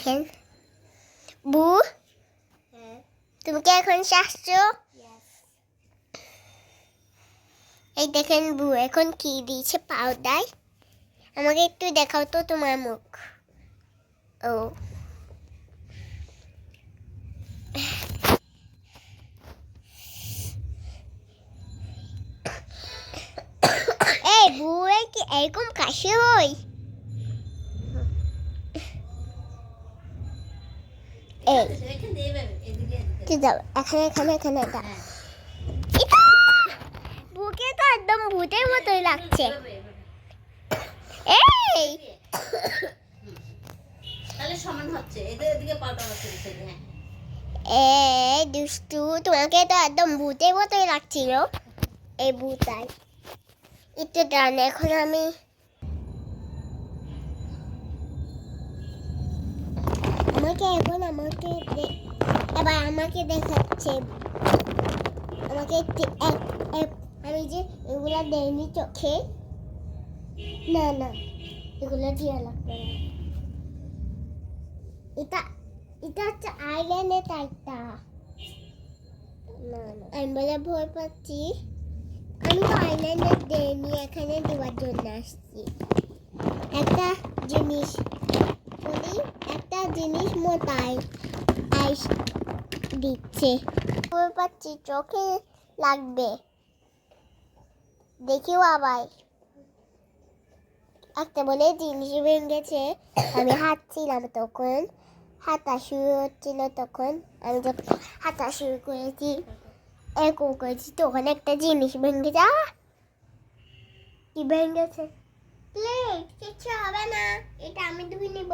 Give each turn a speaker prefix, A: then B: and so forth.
A: দেখেন। বু, তুমি কি এখন শাসছো এই দেখেন বু, এখন কি দিয়েছে পাউডার আমাকে একটু দেখাও তো তোমার মুখ। ও। এই বুয়ের কি এরকম কাশি হয়? এই
B: এখানে হ্যাঁ।
A: এটা বুকে তো একদম ভূতের মতোই লাগছে। এই!
B: তাহলে সমান হচ্ছে এদের এদিকে পাল্টা হচ্ছে হ্যাঁ।
A: দুষ্টু তোমাকে তো একদম ভূতের মতোই লাগছিল। এই ভূতাই একটু দাঁড়ান এখন আমি আমাকে এখন আমাকে দে- এবার আমাকে দেখাচ্ছে। আমাকে আমি যে এগুলা দেয়নি চোখে না না এগুলো দিয়ে লাগবে না এটা এটা হচ্ছে আইল্যান্ডের টাইপটা না না। আমি বলে ভয় পাচ্ছি। আমি তো আইল্যান্ডে দেয়নি এখানে দেওয়ার জন্য আসছি। একটা জিনিস জিনিস মোটাই আইস দিচ্ছে। পাচ্ছি চোখে লাগবে। দেখিও আবার। একটা বলে জিনিস ভেঙেছে, আমি হাঁটছিলাম তখন। হাঁটা শুরু হচ্ছিল তখন। আমি যখন হাঁটা শুরু করেছি, এরকম করেছি, তখন একটা জিনিস ভেঙে যা। কি ভেঙেছে? প্লেট কিছু হবে না। এটা আমি ধুই নিব।